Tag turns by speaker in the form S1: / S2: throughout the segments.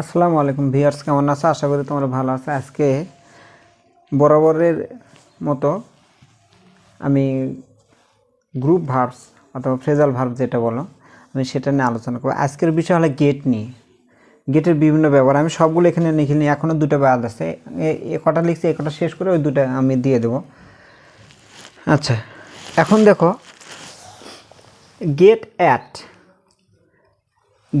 S1: আসসালামু আলাইকুম ভিয়ার্স কেমন আছো? আশা করি তোমরা ভালো আছো। আজকে বরাবরের মতো আমি গ্রুপ ভার্বস অথবা ফ্রেজাল ভার্ব যেটা বলো, আমি সেটা নিয়ে আলোচনা করব। আজকের বিষয় হলো গেট নিয়ে। গেটের বিভিন্ন ব্যবহার। আমি সবগুলো এখানে লিখে নিই এখনও দুটো বাদ আছে। এ কটা লিখছি, এ কটা শেষ করে ওই দুটো আমি দিয়ে দেবো। আচ্ছা এখন দেখো গেট অ্যাট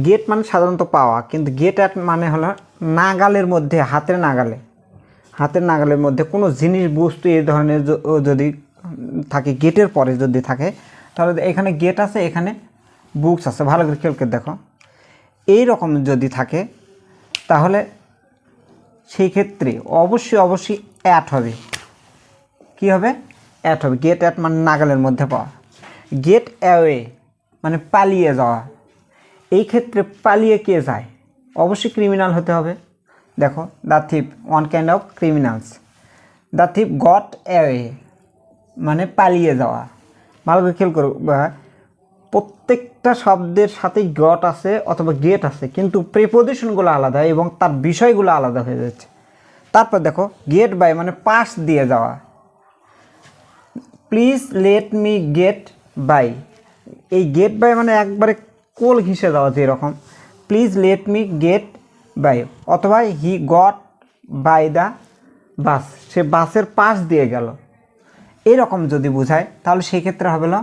S1: গেট মানে সাধারণত পাওয়া, কিন্তু গেট অ্যাট মানে হলো নাগালের মধ্যে, হাতের নাগালে। হাতের নাগালের মধ্যে কোনো জিনিস, বস্তু এই ধরনের যদি থাকে গেটের পরে যদি থাকে, তাহলে এখানে গেট আছে, এখানে বুকস আছে। ভালো করে খেয়াল করে দেখো। এই রকম যদি থাকে, তাহলে সেই ক্ষেত্রে অবশ্যই অবশ্যই অ্যাট হবে। কি হবে? অ্যাট হবে। গেট অ্যাট মানে নাগালের মধ্যে পাওয়া। গেট অ্যাওয়ে মানে পালিয়ে যাওয়া। এই ক্ষেত্রে পালিয়ে কে যায়? অবশ্যই ক্রিমিনাল হতে হবে। দেখো the thief one kind of criminals the thief got away মানে পালিয়ে যাওয়া। ভালো করে খেয়াল করবা প্রত্যেকটা শব্দের সাথেই গট আছে অথবা গেট আছে, কিন্তু প্রিপোজিশনগুলো আলাদা এবং তার বিষয়গুলো আলাদা হয়ে যাচ্ছে। তারপর দেখো গেট বাই মানে পাস দিয়ে যাওয়া। Please let me get by এই গেট বাই মানে একবারে কোল ঘিসে দেওয়া যেরকম please let me get by অথবা he got by the bus সে বাসের পাশ দিয়ে গেল। এরকম যদি বোঝায়, তাহলে সেক্ষেত্রে হবে না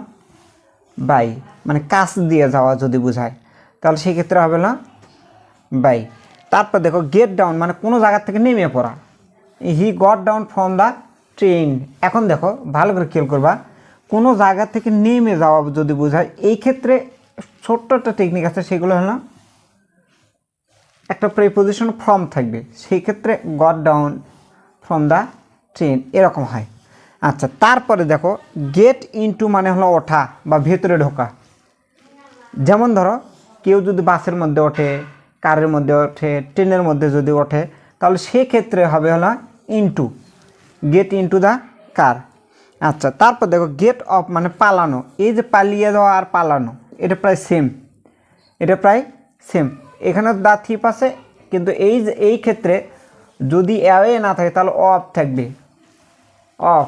S1: বাই মানে কাছ দিয়ে যাওয়া যদি বোঝায়, তাহলে সেক্ষেত্রে হবে না বাই তারপর দেখো গেট ডাউন মানে কোনো জায়গা থেকে নেমে পড়া। He got down from the train এখন দেখো, ভালো করে খেয়াল করবা। কোনো জায়গা থেকে নেমে যাওয়া যদি বোঝায়, এই ক্ষেত্রে ছোট্ট একটা টেকনিক আছে, সেগুলো হলো একটা প্রিপোজিশন ফ্রম থাকবে। সেই ক্ষেত্রে got down from the train এরকম হয়। আচ্ছা তারপরে দেখো গেট ইনটু মানে হলো ওঠা বা ভেতরে ঢোকা। যেমন ধরো, কেউ যদি বাসের মধ্যে ওঠে, কারের মধ্যে ওঠে, ট্রেনের মধ্যে যদি ওঠে, তাহলে সেক্ষেত্রে হবে হলো into get into the car আচ্ছা তারপর দেখো গেট অফ মানে পালানো। এই যে পালিয়ে যাওয়া আর পালানো। এটা প্রায় সেম এটা প্রায় সেম এখানে দা থিপ আছে, কিন্তু এই এই ক্ষেত্রে যদি অ্যাওয়ে না থাকে, তাহলে অফ থাকবে। Off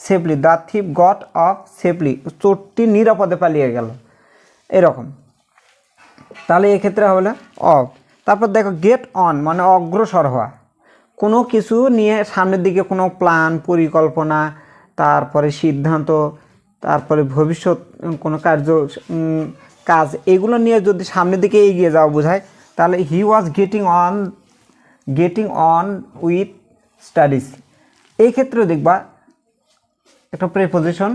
S1: safely the thief got off safely চোরটি নিরাপদে পালিয়ে গেল। এরকম। তাহলে এক্ষেত্রে হবে অফ তারপর দেখো গেট অন মানে অগ্রসর হওয়া। কোনো কিছু নিয়ে সামনের দিকে কোনো প্ল্যান পরিকল্পনা, তারপরে সিদ্ধান্ত তারপরে ভবিষ্যৎ কোনো কার্য কাজ, এগুলো নিয়ে যদি সামনের দিকে এগিয়ে যাওয়া বোঝায়, তাহলে he was getting on getting on with studies এই ক্ষেত্রেও দেখবা একটা প্রেপোজিশন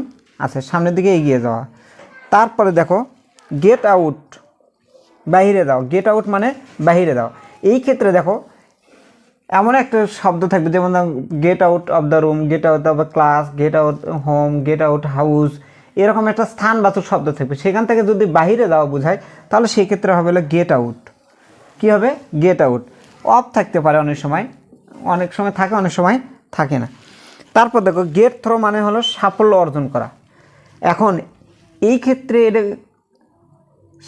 S1: আছে, সামনের দিকে এগিয়ে যাওয়া। তারপরে দেখো গেট আউট বাইরে দাও গেট আউট মানে বাইরে দাও এই ক্ষেত্রে দেখো এমন একটা শব্দ থাকবে, যেমন get out of the room get out of the class get out home get out house এরকম একটা স্থানবাচক শব্দ থাকবে। সেখান থেকে যদি বাইরে দেওয়া বোঝায়, তাহলে সেই ক্ষেত্রে হবে হলো গেট আউট কী হবে? গেট আউট অফ থাকতে পারে অনেক সময়। অনেক সময় থাকে, অনেক সময় থাকে না। তারপর দেখো গেট থ্রো মানে হলো সাফল্য অর্জন করা। এখন এই ক্ষেত্রে এটা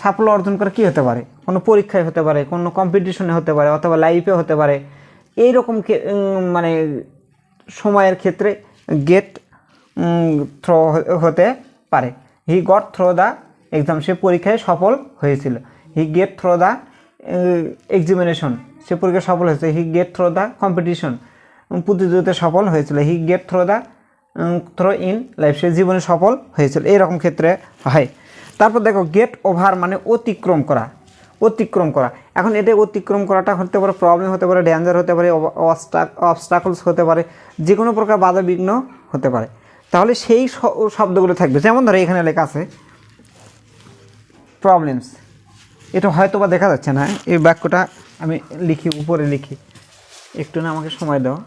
S1: সাফল্য অর্জন করা কী হতে পারে? কোনো পরীক্ষায় হতে পারে, কোনো কম্পিটিশনে হতে পারে, অথবা লাইফে হতে পারে। এইরকম ক্ষে- উম, মানে সময়ের ক্ষেত্রে গেট থ্রো হতে পারে। He got through the exam সে পরীক্ষায় সফল হয়েছিল। He get through the examination সে পরীক্ষায় সফল হয়েছে। He get through the competition প্রতিযোগিতায় সফল হয়েছিল। He get through the through in life সে জীবনে সফল হয়েছিল। এইরকম ক্ষেত্রে হয়। তারপর দেখো গেট ওভার মানে অতিক্রম করা। অতিক্রম করা। এখন এটা অতিক্রম করাটা হতে পারে প্রবলেম হতে পারে ডেঞ্জার হতে পারে অবস্টাকলস হতে পারে যে কোনো প্রকার বাধা বিঘ্ন হতে পারে। তাহলে সেই শব্দগুলো থাকবে। যেমন ধরো এখানে লেখা আছে প্রবলেমস এটা হয়তো বা দেখা যাচ্ছে না, এই বাক্যটা আমি লিখি, উপরে লিখি। একটু না আমাকে সময় দাও।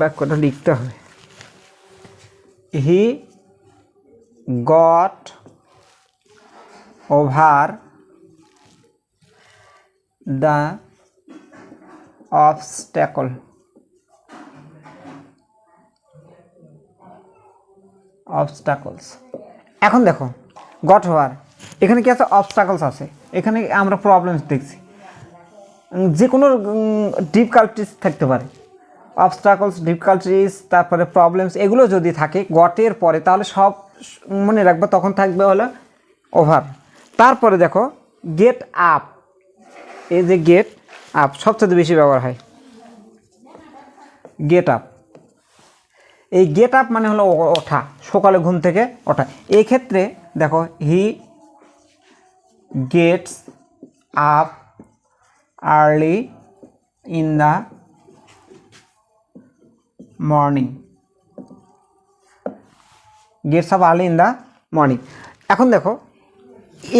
S1: বাক্যটা লিখতে হবে। He got over the obstacle obstacles এখন দেখো, গট হওয়ার, এখানে কি আছে? অবস্টাকলস আছে। এখানে আমরা প্রবলেমস দেখছি। যে কোনো ডিফিকাল্টিস থাকতে পারে। অবস্টাকলস ডিফিকাল্টিস তারপরে প্রবলেমস এগুলো যদি থাকে গটের পরে, তাহলে সব মনে রাখবে, তখন থাকবে হলো ওভার তারপরে দেখো গেট আপ এই যে গেট আপ সবচেয়ে বেশি ব্যবহার হয়। গেট আপ এই গেট আপ মানে হলো ওঠা, সকালে ঘুম থেকে ওঠা। এই ক্ষেত্রে দেখো he gets up early in the morning gets up early in the morning এখন দেখো,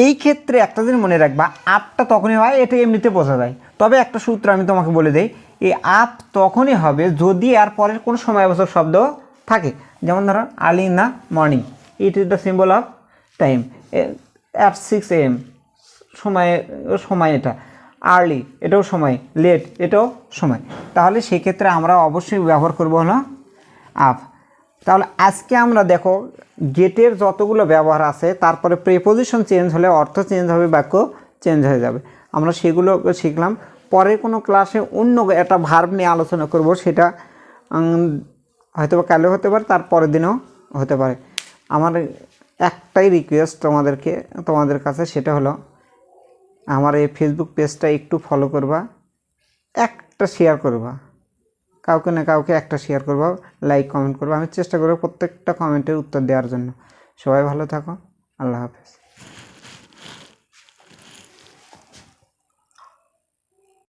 S1: এই ক্ষেত্রে একটা জিনিস মনে রাখবা, আপটা তখনই হয়, এটা এমনিতে বোঝা যায়। তবে একটা সূত্র আমি তোমাকে বলে দেই, এই আপ তখনই হবে যদি এর পরের কোনো সময়বচক শব্দ থাকে। যেমন ধরো early in the morning it is the symbol of time at six AM সময় সময় এটা। আর্লি এটাও সময় লেট এটাও সময়। তাহলে সেক্ষেত্রে আমরা অবশ্যই ব্যবহার করব হলো আপ তাহলে আজকে আমরা দেখো গেটের যতগুলো ব্যবহার আছে, তারপরে প্রেপোজিশন চেঞ্জ হলে অর্থ চেঞ্জ হবে, বাক্য চেঞ্জ হয়ে যাবে। আমরা সেগুলো শিখলাম। পরে কোনো ক্লাসে অন্য একটা ভার্ব নিয়ে আলোচনা করব, সেটা হয়তো বা কালেও হতে পারে, তার পরের দিনও হতে পারে। আমার একটাই রিকোয়েস্ট তোমাদেরকে, তোমাদের কাছে, সেটা হলো আমার এই ফেসবুক পেজটা একটু ফলো করবা, একটা শেয়ার করবা। কাউকে না কাউকে একটা শেয়ার করবা লাইক কমেন্ট করবা। আমি চেষ্টা করব প্রত্যেকটা কমেন্টের উত্তর দেওয়ার জন্য। সবাই ভালো থাকো, আল্লাহ হাফেজ।